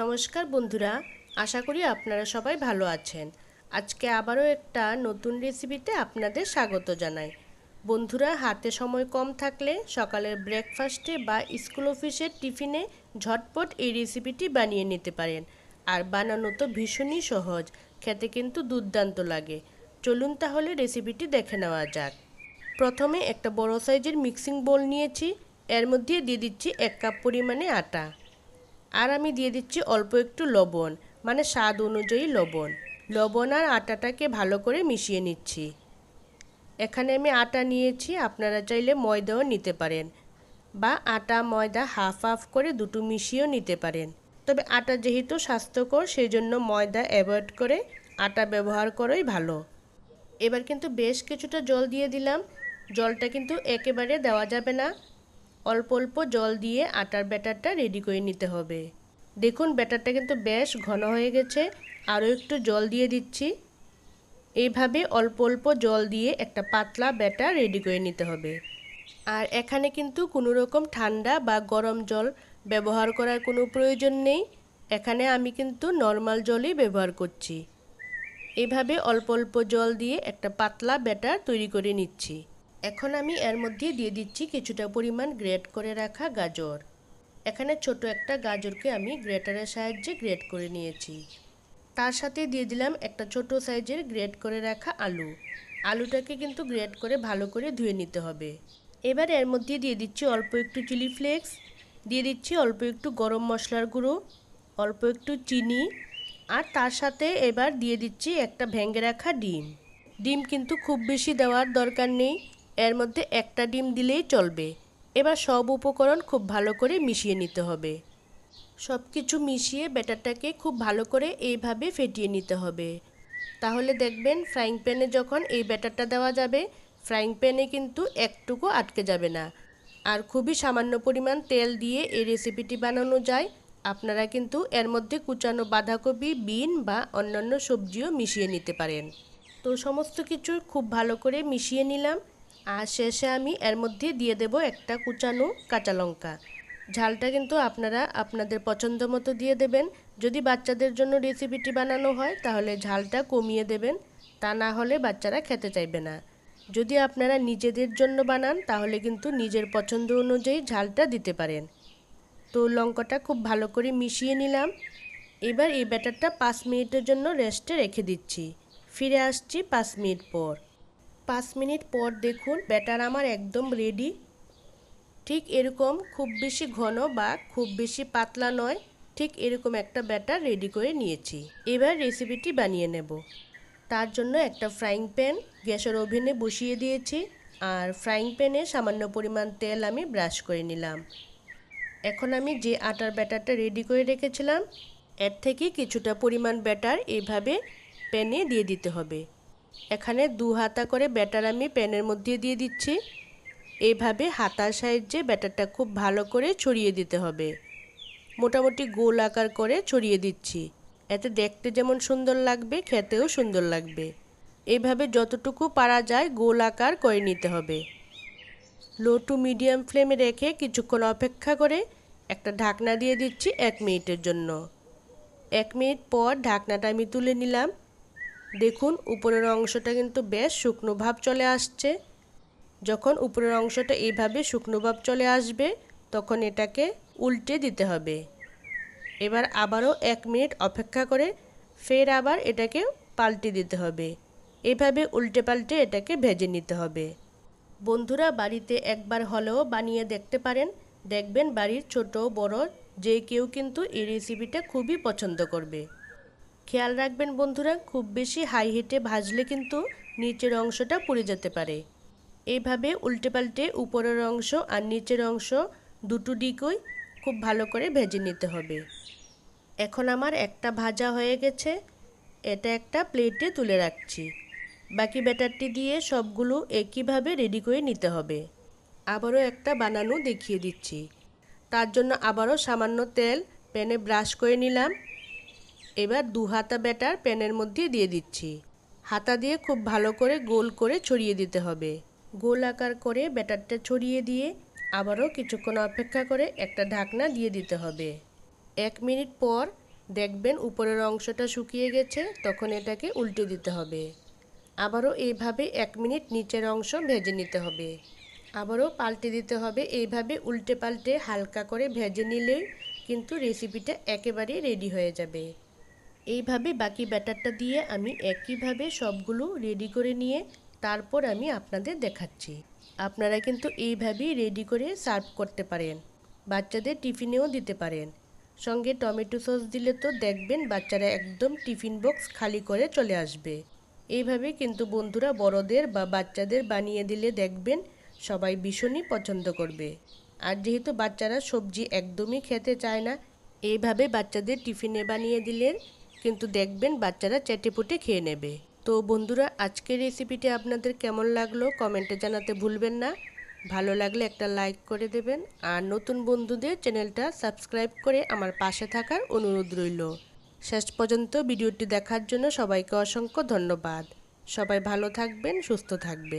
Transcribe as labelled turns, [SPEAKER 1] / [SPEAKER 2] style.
[SPEAKER 1] নমস্কার বন্ধুরা, আশা করি আপনারা সবাই ভালো আছেন। আজকে আবারও একটা নতুন রেসিপিতে আপনাদের স্বাগত জানাই। বন্ধুরা, হাতে সময় কম থাকলে সকালের ব্রেকফাস্টে বা স্কুল অফিসের টিফিনে ঝটপট এই রেসিপিটি বানিয়ে নিতে পারেন। আর বানানো তো ভীষণই সহজ, খেতে কিন্তু দুর্দান্ত লাগে। চলুন তাহলে রেসিপিটি দেখে নেওয়া যাক। প্রথমে একটা বড় সাইজের মিক্সিং বোল নিয়েছি, এর মধ্যে দিয়ে দিচ্ছি এক কাপ পরিমাণে আটা। আর আমি দিয়ে দিচ্ছি অল্প একটু লবণ মানে স্বাদ অনুযায়ী লবণ। লবণ আর আটাটাকে ভালো করে মিশিয়ে নিচ্ছি। এখানে আমি আটা নিয়েছি, আপনারা চাইলে ময়দাও নিতে পারেন, বা আটা, ময়দা হাফ হাফ করে দুটো মিশিয়েও নিতে পারেন। তবে আটা যেহেতু স্বাস্থ্যকর সেই জন্য ময়দা অ্যাভয়েড করে আটা ব্যবহার করাই ভালো। এবার কিন্তু বেশ কিছুটা জল দিয়ে দিলাম। জলটা কিন্তু একেবারে দেওয়া যাবে না। অল্প অল্প জল দিয়ে আটার ব্যাটারটা রেডি করে নিতে হবে। দেখুন, ব্যাটারটা কিন্তু বেশ ঘন হয়ে গেছে। আরও একটু জল দিয়ে দিচ্ছি। এইভাবে অল্প অল্প জল দিয়ে একটা পাতলা ব্যাটার রেডি করে নিতে হবে। আর এখানে কিন্তু কোনো রকম ঠান্ডা বা গরম জল ব্যবহার করার কোনো প্রয়োজন নেই। এখানে আমি কিন্তু নর্মাল জলই ব্যবহার করছি। এভাবে অল্প অল্প জল দিয়ে একটা পাতলা ব্যাটার তৈরি করে নিচ্ছি। এখন আমি এর মধ্যে দিয়ে দিচ্ছি কিছুটা পরিমাণ গ্রেট করে রাখা গাজর। এখানে ছোট একটা গাজরকে আমি গ্রেটারের সাহায্যে গ্রেট করে নিয়েছি। তার সাথে দিয়ে দিলাম একটা ছোট সাইজের গ্রেট করে রাখা আলু। আলুটাকে কিন্তু গ্রেট করে ভালো করে ধুয়ে নিতে হবে। এবার এর মধ্যে দিয়ে দিচ্ছি অল্প একটু চিলি ফ্লেক্স, দিয়ে দিচ্ছি অল্প একটু গরম মশলার গুঁড়ো, অল্প একটু চিনি, আর তার সাথে এবার দিয়ে দিচ্ছি একটা ভেঙে রাখা ডিম। ডিম কিন্তু খুব বেশি দেওয়ার দরকার নেই। এর মধ্যে একটা ডিম দিলেই চলবে। এবার সব উপকরণ খুব ভালো করে মিশিয়ে নিতে হবে। সব কিছু মিশিয়ে ব্যাটারটাকে খুব ভালো করে এইভাবে ফেটিয়ে নিতে হবে। তাহলে দেখবেন ফ্রাইং প্যানে যখন এই ব্যাটারটা দেওয়া যাবে ফ্রাইং প্যানে কিন্তু একটুকু আটকে যাবে না। আর খুবই সামান্য পরিমাণ তেল দিয়ে এই রেসিপিটি বানানো যায়। আপনারা কিন্তু এর মধ্যে কুচানো বাঁধাকপি, বিন বা অন্যান্য সবজিও মিশিয়ে নিতে পারেন। তো সমস্ত কিছু খুব ভালো করে মিশিয়ে নিলাম। আর শেষে আমি এর মধ্যে দিয়ে দেব একটা কুচানো কাঁচা লঙ্কা। ঝালটা কিন্তু আপনারা আপনাদের পছন্দ মতো দিয়ে দেবেন। যদি বাচ্চাদের জন্য রেসিপিটি বানানো হয়, তাহলে ঝালটা কমিয়ে দেবেন। তা না হলে বাচ্চারা খেতে চাইবে না। যদি আপনারা নিজেদের জন্য বানান, তাহলে কিন্তু নিজের পছন্দ অনুযায়ী ঝালটা দিতে পারেন। তো লঙ্কাটা খুব ভালো করে মিশিয়ে নিলাম। এবার এই ব্যাটারটা পাঁচ মিনিটের জন্য রেস্টে রেখে দিচ্ছি। ফিরে আসছি পাঁচ মিনিট পর। পাঁচ মিনিট পর দেখুন ব্যাটার আমার একদম রেডি ঠিক এরকম খুব বেশি ঘন বা খুব বেশি পাতলা নয়, ঠিক এরকম একটা ব্যাটার রেডি করে নিয়েছি। এবার রেসিপিটি বানিয়ে নেব। তার জন্য একটা ফ্রাইং প্যান গ্যাসের ওভেনে বসিয়ে দিয়েছি আর ফ্রাইং প্যানে সামান্য পরিমাণ তেল আমি ব্রাশ করে নিলাম। এখন আমি যে আটার ব্যাটারটা রেডি করে রেখেছিলাম, এর থেকে কিছুটা পরিমাণ ব্যাটার এইভাবে প্যানে দিয়ে দিতে হবে। এখানে দু হাতা করে ব্যাটার আমি প্যানের মধ্যে দিয়ে দিচ্ছি। এইভাবে হাতার সাহায্যে ব্যাটারটা খুব ভালো করে ছড়িয়ে দিতে হবে। মোটামুটি গোল আকার করে ছড়িয়ে দিচ্ছি। এতে দেখতে যেমন সুন্দর লাগবে, খেতেও সুন্দর লাগবে। এভাবে যতটুকু পারা যায় গোল আকার করে নিতে হবে। লো টু মিডিয়াম ফ্লেমে রেখে কিছুক্ষণ অপেক্ষা করে একটা ঢাকনা দিয়ে দিচ্ছি এক মিনিটের জন্য। এক মিনিট পর ঢাকনাটা আমি তুলে নিলাম। দেখুন, উপরের অংশটা কিন্তু বেশ শুকনো ভাব চলে আসছে। যখন উপরের অংশটা এইভাবে শুকনো ভাব চলে আসবে, তখন এটাকে উল্টে দিতে হবে। এবার আবারও এক মিনিট অপেক্ষা করে ফের আবার এটাকে পাল্টে দিতে হবে। এভাবে উল্টে পাল্টে এটাকে ভেজে নিতে হবে। বন্ধুরা, বাড়িতে একবার হলেও বানিয়ে দেখতে পারেন। দেখবেন বাড়ির ছোট, বড় যে কেউ কিন্তু এই রেসিপিটা খুবই পছন্দ করবে। খেয়াল রাখবেন বন্ধুরা, খুব বেশি হাই হিটে ভাজলে কিন্তু নিচের অংশটা পুড়ে যেতে পারে। এইভাবে উল্টে পাল্টে উপরের অংশ আর নিচের অংশ দুটো দিকই খুব ভালো করে ভেজে নিতে হবে। এখন আমার একটা ভাজা হয়ে গেছে, এটা একটা প্লেটে তুলে রাখছি। বাকি ব্যাটারটি দিয়ে সবগুলো একইভাবে রেডি করে নিতে হবে। আবারও একটা বানানো দেখিয়ে দিচ্ছি। তার জন্য আবারও সামান্য তেল, প্যানে ব্রাশ করে নিলাম। এবার দু হাতা ব্যাটার প্যানের মধ্যে দিয়ে দিচ্ছি। হাতা দিয়ে খুব ভালো করে গোল করে ছড়িয়ে দিতে হবে। গোল আকার করে ব্যাটারটা ছড়িয়ে দিয়ে আবারও কিছুক্ষণ অপেক্ষা করে একটা ঢাকনা দিয়ে দিতে হবে। এক মিনিট পর দেখবেন উপরের অংশটা শুকিয়ে গেছে, তখন এটাকে উল্টে দিতে হবে। আবারও এইভাবে এক মিনিট নিচের অংশ ভেজে নিতে হবে। আবারও পাল্টে দিতে হবে, এইভাবে উল্টে পাল্টে হালকা করে ভেজে নিলেই কিন্তু রেসিপিটা একেবারেই রেডি হয়ে যাবে। এইভাবে বাকি ব্যাটারটা দিয়ে আমি একইভাবে সবগুলো রেডি করে নিয়ে তারপর আমি আপনাদের দেখাচ্ছি। আপনারা কিন্তু এইভাবেই রেডি করে সার্ভ করতে পারেন। বাচ্চাদের টিফিনেও দিতে পারেন। সঙ্গে টমেটো সস দিলে তো দেখবেন বাচ্চারা একদম টিফিন বক্স খালি করে চলে আসবে। এইভাবে কিন্তু বন্ধুরা বড়দের বা বাচ্চাদের বানিয়ে দিলে দেখবেন সবাই ভীষণই পছন্দ করবে। আর যেহেতু বাচ্চারা সবজি একদমই খেতে চায় না, এইভাবে বাচ্চাদের টিফিনে বানিয়ে দিলে কিন্তু দেখবেন বাচ্চারা চেটেপুটে খেয়ে নেবে। তো বন্ধুরা, আজকের রেসিপিটি আপনাদের কেমন লাগল কমেন্টে জানাতে ভুলবেন না। ভালো লাগলে একটা লাইক করে দেবেন আর নতুন বন্ধুদের চ্যানেলটা সাবস্ক্রাইব করে আমার পাশে থাকার অনুরোধ রইল। শেষ পর্যন্ত ভিডিওটি দেখার জন্য সবাইকে অসংখ্য ধন্যবাদ। সবাই ভালো থাকবেন, সুস্থ থাকবেন।